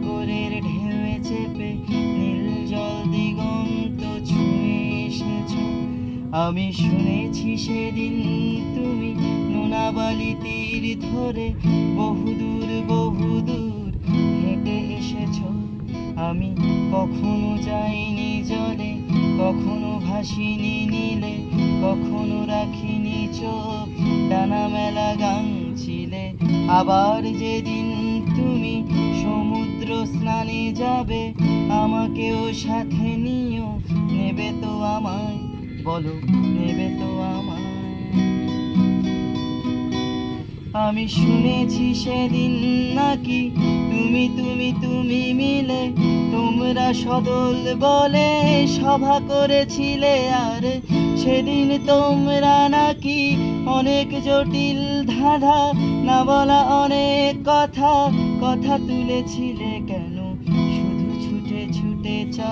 সাগরের ঢেউয়ে চেপে নীল জল দিগন্ত ছুঁয়ে এসেছ। আমি শুনেছি সেদিন তুমি নোনাবালি তীর ধরে বহুদূর বহুদূর হেঁটে এসেছ। আমি কখনো যাইনি জলে, কখনো ভাসিনি নীলে, কখনো রাখিনি চোখ, ডানা মেলা গাং ছিলে। আবার যেদিন তুমি সমুদ্র যাবে, আমাকেও সাথে নিও। নেবে তো আমায়, বলো, নেবে তো আমায়। আমি শুনেছি সেদিন নাকি তুমি তুমি তুমি মিলে তোমরা সদল বলে সভা করেছিলে, আর সেদিন তোমরা নাকি অনেক জটিল ধাঁধা, না বলা অনেক কথা কথা তুলেছিলে কেন?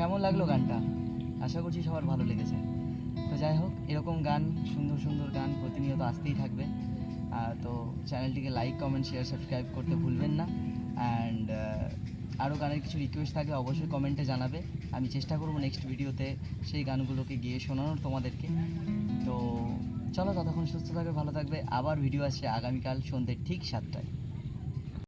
কেমন লাগল গানটা? আশা করছি সবার ভালো লেগেছে। তো যাই হোক, এরকম গান, সুন্দর সুন্দর গান প্রতিনিয়ত আসতেই থাকবে। তো চ্যানেলটিকে লাইক কমেন্ট শেয়ার সাবস্ক্রাইব করতে ভুলবেন না। অ্যান্ড আরও গানের কিছু রিকোয়েস্ট থাকলে অবশ্যই কমেন্টে জানাবে। আমি চেষ্টা করব নেক্সট ভিডিওতে সেই গানগুলোকে গিয়ে শোনানোর তোমাদেরকে। তো চলো, ততক্ষণ সুস্থ থাকবে, ভালো থাকবে। আবার ভিডিও আসছে আগামীকাল সন্ধ্যে ঠিক সাতটায়।